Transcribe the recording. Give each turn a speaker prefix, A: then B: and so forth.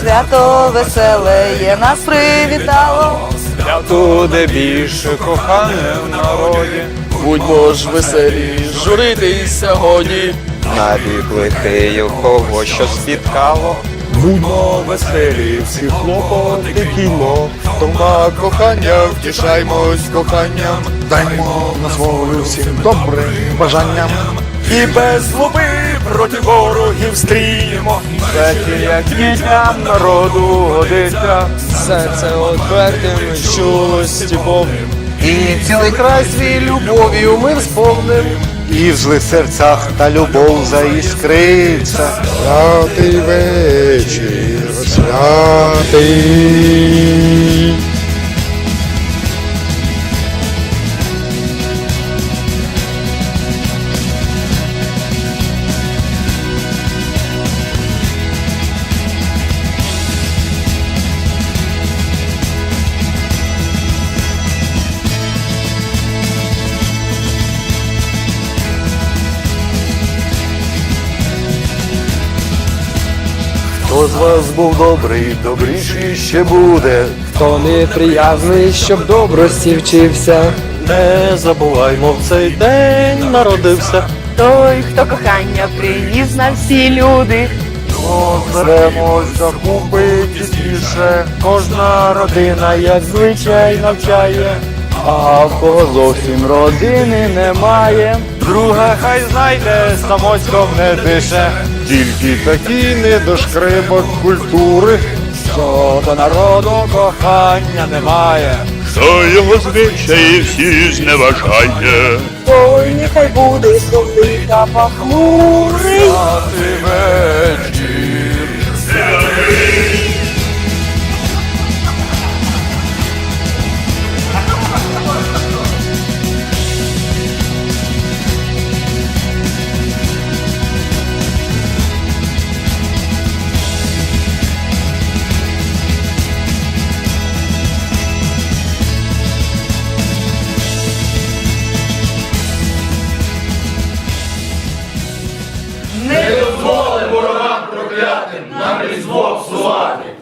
A: Свято веселе є нас привітало.
B: Свято, де більше кохане в народі.
C: Будьмо ж веселі, журитися годі.
B: На бік лихий кого що спіткало. Будьмо веселі, всі хлопоти кіно.
C: Дома кохання, втішаймось коханням, даймо на волю всім добрим бажанням.
B: І без злоби проти ворогів стріємо. Такі, як дітям народу годиться.
C: Серце отвертим, чулості повним. І цілий край свій любов'ю ми сповним.
D: І в злих серцях та любов заіскриться.
C: Святий вечір, святий.
D: Хто з вас був добрий, добріший ще буде.
E: Хто неприязний, щоб добрості вчився.
C: Не забуваймо, в цей день народився.
A: Той, хто кохання приніс на всі люди.
C: Зремось до купи тісніше.
E: Кожна родина, як звичай, навчає, а в кого зовсім родини немає.
B: Друга хай знайде, самоськом не дише.
C: Тільки такий недошкребок культури.
B: Що до народу кохання немає.
F: Хто його звичаї всі зневажає,
A: Ой, нехай буде сумний та похмурий.
B: проклятим нам
F: різдво псувати.